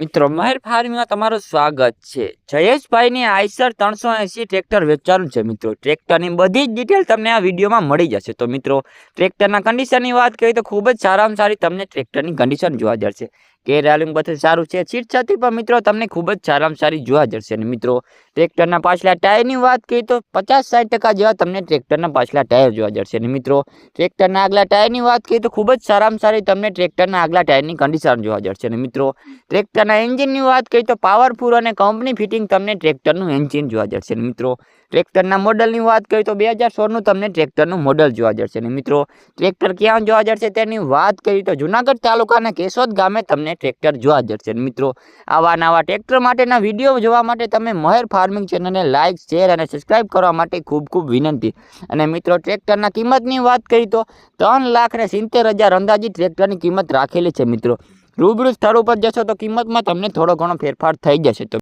મિત્રો, મહેર ફાર્મિંગમાં તમારું સ્વાગત છે. જયેશભાઈની આઈસર ત્રણસો એંસી ટ્રેક્ટર વેચાણું છે મિત્રો. ટ્રેક્ટરની બધી જ ડિટેલ તમને આ વિડીયોમાં મળી જશે. તો મિત્રો, ટ્રેક્ટરના કન્ડિશનની વાત કરીએ તો ખૂબ જ સારામાં સારી તમને ટ્રેક્ટરની કન્ડિશન જોવા જશે કે રેલિંગ બધું સારું છે. સીટ છતી પણ મિત્રો તમને ખૂબ જ સારામાં સારી જોવા જશે અને મિત્રો ટ્રેક્ટરના પાછલા ટાયરની વાત કરીએ તો પચાસ સાઠ ટકા જેવા તમને ટ્રેક્ટરના પાછલા ટાયર જોવા જશે અને મિત્રો, ટ્રેક્ટરના આગલા ટાયરની વાત કરીએ તો ખૂબ જ સારામાં સારી તમને ટ્રેક્ટરના આગલા ટાયરની કન્ડિશન જોવા જશે અને મિત્રો, ટ્રેક્ટરના એન્જિનની વાત કરીએ તો પાવરફુલ અને કંપની ફિટિંગ તમને ટ્રેક્ટરનું એન્જિન જોવા જશે અને મિત્રો ટ્રેક્ટરના મોડલની વાત કરીએ તો બે હજાર સોળનું તમને ટ્રેક્ટરનું મોડલ જોવા જશે અને મિત્રો, ટ્રેક્ટર ક્યાં જોવા જશે તેની વાત કરીએ તો જુનાગઢ તાલુકાના કેશોદ ગામે તમને ટ્રેક્ટર જોવા જશે મિત્રો, આવા નવા ટ્રેક્ટર માટેના વીડિયો જોવા માટે તમે મહેર ફાર્મિંગ ચેનલને લાઇક શેર અને સબસ્ક્રાઇબ કરવા માટે ખૂબ ખૂબ વિનંતી. અને મિત્રો, ટ્રેક્ટરના કિંમતની વાત કરીએ તો ત્રણ લાખ ને સિત્તેર હજાર અંદાજી ટ્રેક્ટરની કિંમત રાખેલી છે. મિત્રો, રૂબરૂ સ્થળ ઉપર જશો તો કિંમતમાં તમને થોડો ઘણો ફેરફાર થઈ જશે. તો